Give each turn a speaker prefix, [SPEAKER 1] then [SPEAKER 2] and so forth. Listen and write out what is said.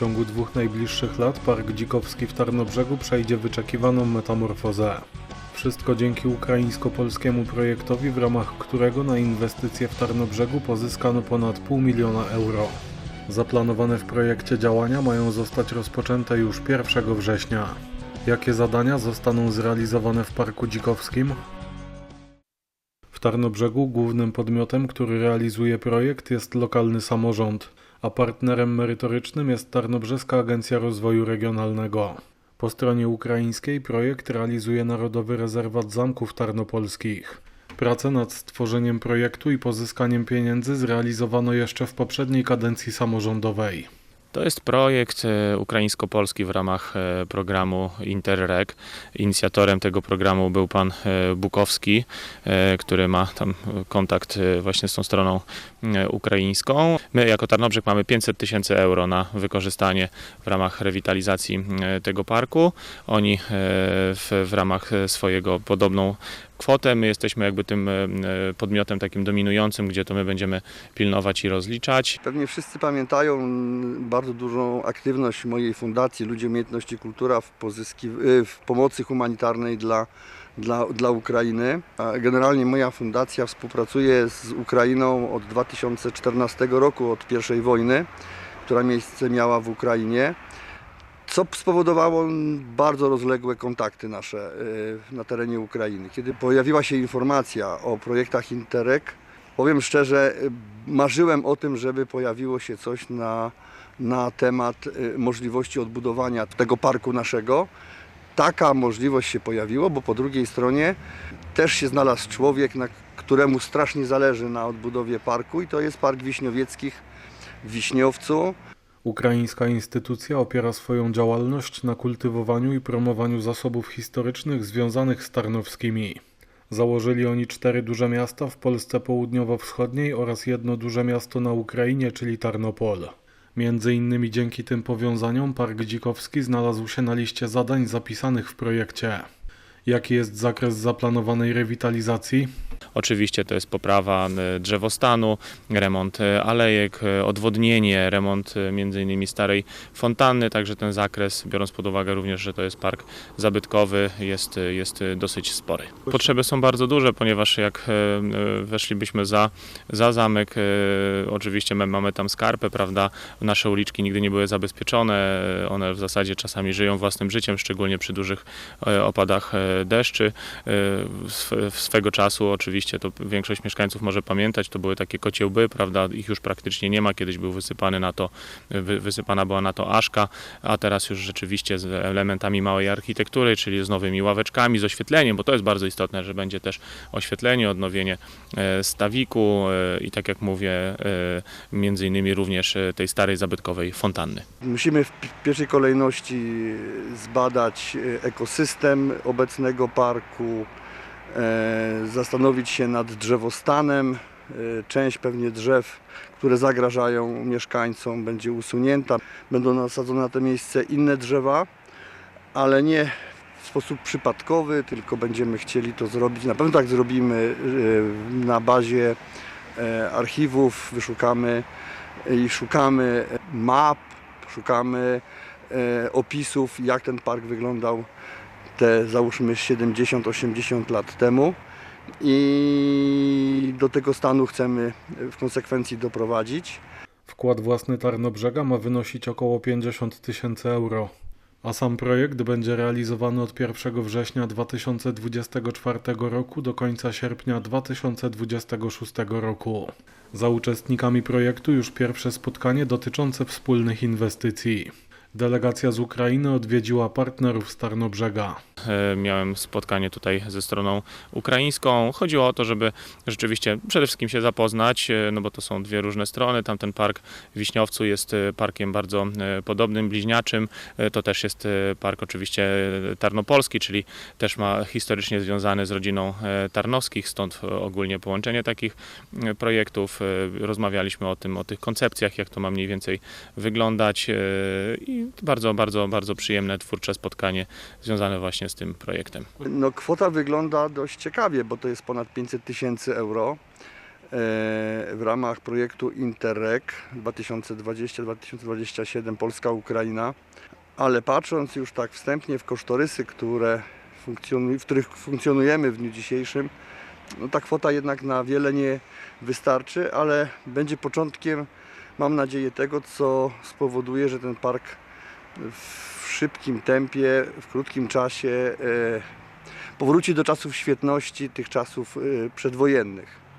[SPEAKER 1] ciągu dwóch najbliższych lat Park Dzikowski w Tarnobrzegu przejdzie wyczekiwaną metamorfozę. Wszystko dzięki ukraińsko-polskiemu projektowi, w ramach którego na inwestycje w Tarnobrzegu pozyskano ponad pół miliona euro. Zaplanowane w projekcie działania mają zostać rozpoczęte już 1 września. Jakie zadania zostaną zrealizowane w Parku Dzikowskim? W Tarnobrzegu głównym podmiotem, który realizuje projekt jest lokalny samorząd, a partnerem merytorycznym jest Tarnobrzeska Agencja Rozwoju Regionalnego. Po stronie ukraińskiej projekt realizuje Narodowy Rezerwat Zamków Tarnopolskich. Prace nad stworzeniem projektu i pozyskaniem pieniędzy zrealizowano jeszcze w poprzedniej kadencji samorządowej.
[SPEAKER 2] To jest projekt e, ukraińsko-polski w ramach e, programu Interreg. Inicjatorem tego programu był pan e, Bukowski, który ma tam kontakt właśnie z tą stroną ukraińską. My jako Tarnobrzeg mamy 500 tysięcy euro na wykorzystanie w ramach rewitalizacji tego parku. Oni w, w ramach swojego podobną kwotę. My jesteśmy jakby tym e, e, podmiotem takim dominującym, gdzie to my będziemy pilnować i rozliczać.
[SPEAKER 3] Pewnie wszyscy pamiętają bardzo dużą aktywność mojej fundacji Ludzie Umiejętności Kultura w, pozyski, y, w pomocy humanitarnej dla, dla, dla Ukrainy. Generalnie moja fundacja współpracuje z Ukrainą od 2014 roku, od pierwszej wojny, która miejsce miała w Ukrainie. Co spowodowało bardzo rozległe kontakty nasze y, na terenie Ukrainy. Kiedy pojawiła się informacja o projektach Interreg, Powiem szczerze, y, marzyłem o tym, żeby pojawiło się coś na, na temat y, możliwości odbudowania tego parku naszego. Taka możliwość się pojawiła, bo po drugiej stronie też się znalazł człowiek, na któremu strasznie zależy na odbudowie parku i to jest Park Wiśniowieckich w Wiśniowcu.
[SPEAKER 1] Ukraińska instytucja opiera swoją działalność na kultywowaniu i promowaniu zasobów historycznych związanych z tarnowskimi. Założyli oni cztery duże miasta w Polsce południowo-wschodniej oraz jedno duże miasto na Ukrainie, czyli Tarnopol. Między innymi dzięki tym powiązaniom Park Dzikowski znalazł się na liście zadań zapisanych w projekcie. Jaki jest zakres zaplanowanej rewitalizacji?
[SPEAKER 2] Oczywiście to jest poprawa drzewostanu, remont e, alejek, e, odwodnienie, remont e, innymi starej fontanny, także ten zakres, biorąc pod uwagę również, że to jest park zabytkowy, jest, jest dosyć spory. Potrzeby są bardzo duże, ponieważ jak weszlibyśmy za, za zamek, oczywiście my mamy tam skarpę, prawda, nasze uliczki nigdy nie były zabezpieczone, one w zasadzie czasami żyją własnym życiem, szczególnie przy dużych opadach deszczy. Sw- swego czasu oczywiście to większość mieszkańców może pamiętać, to były takie kociełby, prawda, ich już praktycznie nie ma, kiedyś był wysypany na to, wy, wysypana była na to aszka, a teraz już rzeczywiście z elementami małej architektury, czyli z nowymi ławeczkami, z oświetleniem, bo to jest bardzo istotne, że będzie też oświetlenie, odnowienie e, stawiku e, i tak jak mówię, e, między innymi również tej starej zabytkowej fontanny.
[SPEAKER 3] Musimy w pi- pierwszej kolejności zbadać ekosystem obecnego parku, zastanowić się nad drzewostanem. E, Część pewnie drzew, które zagrażają mieszkańcom, będzie usunięta. Będą nasadzone na to miejsce inne drzewa, ale nie w sposób przypadkowy, tylko będziemy chcieli to zrobić. Na pewno tak zrobimy e, na bazie e, archiwów, wyszukamy i szukamy map, szukamy e, opisów, jak ten park wyglądał te załóżmy 70-80 lat temu i do tego stanu chcemy w konsekwencji doprowadzić.
[SPEAKER 1] Wkład własny Tarnobrzega ma wynosić około 50 tysięcy euro, a sam projekt będzie realizowany od 1 września 2024 roku do końca sierpnia 2026 roku. Za uczestnikami projektu już pierwsze spotkanie dotyczące wspólnych inwestycji. Delegacja z Ukrainy odwiedziła partnerów z Tarnobrzega.
[SPEAKER 2] E, Miałem spotkanie tutaj ze stroną ukraińską. Chodziło o to, żeby rzeczywiście przede wszystkim się zapoznać, e, no bo to są dwie różne strony. Tamten park w Wiśniowcu jest e, parkiem bardzo podobnym, bliźniaczym. To też jest park oczywiście tarnopolski, czyli też ma historycznie związany z rodziną Tarnowskich, stąd ogólnie połączenie takich projektów. Rozmawialiśmy o tym, o tych koncepcjach, jak to ma mniej więcej wyglądać e, i bardzo, bardzo, bardzo przyjemne, twórcze spotkanie związane właśnie z tym projektem.
[SPEAKER 3] No, kwota wygląda dość ciekawie, bo to jest ponad 500 tysięcy euro. w ramach projektu Interreg 2020-2027 Polska-Ukraina. Ale patrząc już tak wstępnie w kosztorysy, które w których funkcjonujemy w dniu dzisiejszym, no ta kwota jednak na wiele nie wystarczy, ale będzie początkiem, mam nadzieję, tego, co spowoduje, że ten park w szybkim tempie, w krótkim czasie e, powróci do czasów świetności, tych czasów e, przedwojennych.